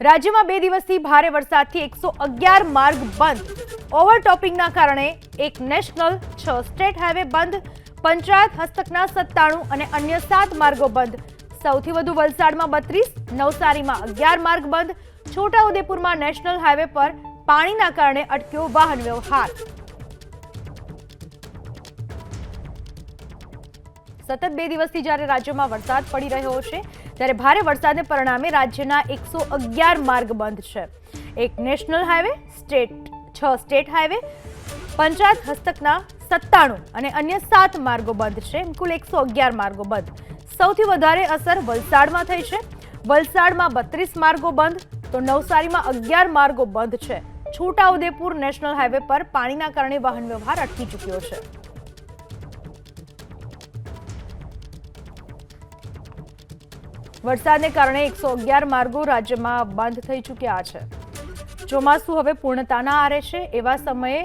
રાજ્યમાં બે દિવસથી ભારે વરસાદથી એકસો અગિયાર માર્ગ બંધ. ઓવરટોપિંગના કારણે એક નેશનલ છ સ્ટેટ હાઈવે બંધ, પંચાયત હસ્તકના સત્તાણું અને અન્ય સાત માર્ગો બંધ. સૌથી વધુ વલસાડમાં બત્રીસ, નવસારીમાં અગિયાર માર્ગ બંધ. છોટાઉદેપુરમાં નેશનલ હાઈવે પર પાણીના કારણે અટક્યો વાહન વ્યવહાર. સતત બે દિવસથી જ્યારે રાજ્યમાં વરસાદ પડી રહ્યો છે ત્યારે ભારે વરસાદને પરિણામે રાજ્યના એકસો અગિયાર માર્ગ બંધ છે. એક નેશનલ હાઈવે સ્ટેટ, છ સ્ટેટ હાઈવે પંચાયત હસ્તકના સત્તાણું અને અન્ય સાત માર્ગો બંધ છે. કુલ એકસો અગિયાર માર્ગો બંધ. સૌથી વધારે અસર વલસાડમાં થઈ છે. વલસાડમાં બત્રીસ માર્ગો બંધ, તો નવસારીમાં અગિયાર માર્ગો બંધ છે. છોટાઉદેપુર નેશનલ હાઈવે પર પાણીના કારણે વાહન વ્યવહાર અટકી ચૂક્યો છે. વરસાદને કારણે એકસો અગિયાર માર્ગો રાજ્યમાં બંધ થઈ ચૂક્યા છે. ચોમાસું હવે પૂર્ણતાના આરે છે. એવા સમયે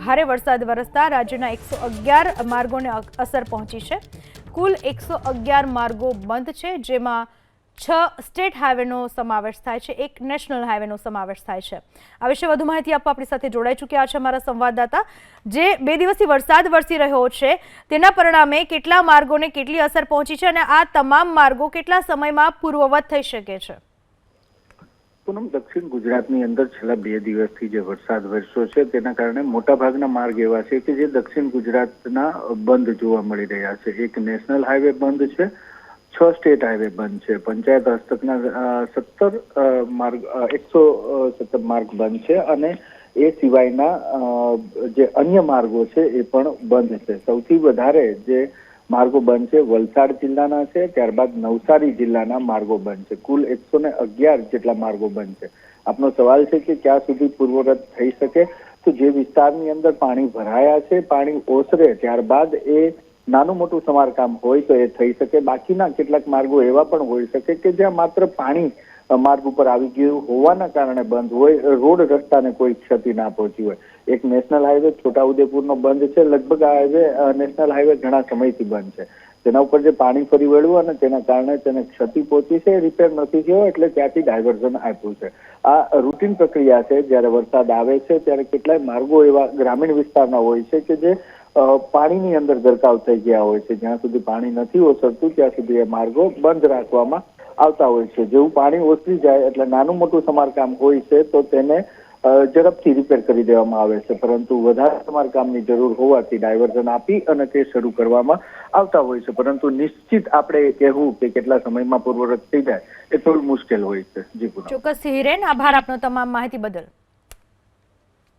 ભારે વરસાદ વરસતા રાજ્યના એકસો અગિયાર માર્ગોને અસર પહોંચી છે. કુલ એકસો અગિયાર માર્ગો બંધ છે, જેમાં છ સ્ટેટ હાઈવેનો સમાવેશ થાય છે, એક નેશનલ હાઈવેનો સમાવેશ થાય છે. આ વિશે વધુ માહિતી આપવા આપણી સાથે જોડાઈ ચૂક્યા છે અમારા સંવાદદાતા. જે બે દિવસથી વરસાદ વરસી રહ્યો છે, તેના પરિણામે કેટલા માર્ગોને કેટલી અસર પહોંચી છે અને આ તમામ માર્ગો કેટલા સમયમાં પૂર્વવત થઈ શકે છે? પૂનમ, દક્ષિણ ગુજરાતની અંદર છેલ્લા બે દિવસથી જે વરસાદ વરસ્યો છે, તેના કારણે મોટાભાગના માર્ગ એવા છે કે જે દક્ષિણ ગુજરાતના બંધ જોવા મળી રહ્યા છે. એક નેશનલ હાઈવે બંધ છે છ સ્ટેટ હાઈવે બંધ છે. પંચાયત હસ્તકના સત્તર માર્ગ એકસો સત્તર માર્ગ બંધ છે અને એ સિવાયના જે અન્ય માર્ગો છે એ પણ બંધ છે. સૌથી વધારે જે માર્ગો બંધ છે વલસાડ જિલ્લાના છે, ત્યારબાદ નવસારી જિલ્લાના માર્ગો બંધ છે. કુલ એકસો ને અગિયાર જેટલા માર્ગો બંધ છે. આપનો સવાલ છે કે ક્યાં સુધી પૂર્વરત થઈ શકે? તો જે વિસ્તારની અંદર પાણી ભરાયા છે, પાણી ઓસરે ત્યારબાદ એ નાનું મોટું સમારકામ હોય તો એ થઈ શકે. બાકીના કેટલાક માર્ગો એવા પણ હોઈ શકે કે જ્યાં માત્ર પાણી માર્ગ ઉપર આવી ગયું હોવાના કારણે બંધ હોય રોડ રસ્તાને કોઈ ક્ષતિ ના પહોંચી હોય. એક નેશનલ હાઈવે છોટાઉદેપુરનો બંધ છે. લગભગ આ હાઈવે નેશનલ હાઈવે ઘણા સમયથી બંધ છે. તેના ઉપર જે પાણી ફરી વળ્યું અને તેના કારણે તેને ક્ષતિ પહોંચી છે, રિપેર નથી થયો એટલે ત્યાંથી ડાયવર્ઝન આપ્યું છે. આ રૂટીન પ્રક્રિયા છે, જ્યારે વરસાદ આવે છે, ત્યારે કેટલાય માર્ગો એવા ગ્રામીણ વિસ્તારના હોય છે કે જે પાણીની અંદર ગરકાવ થઈ ગયા હોય છે. જ્યાં સુધી પાણી નથી ઓસરતું, ત્યાં સુધી એ માર્ગો બંધ રાખવામાં આવતા હોય છે. જેવું પાણી ઓસરી જાય એટલે નાનું મોટું સમારકામ હોય છે, તો તેને ઝડપથી રિપેર કરી દેવામાં આવે છે. પરંતુ વધારે સમારકામની જરૂર હોવાથી ડાયવર્ઝન આપી અને તે શરૂ કરવામાં આવતા હોય છે. પરંતુ નિશ્ચિત આપણે કહેવું કે કેટલા સમયમાં પૂર્વરત થઈ જાય, એ થોડું મુશ્કેલ હોય છે. જી ચોક્કસ. હિરેન, આભાર આપનો તમામ માહિતી બદલ.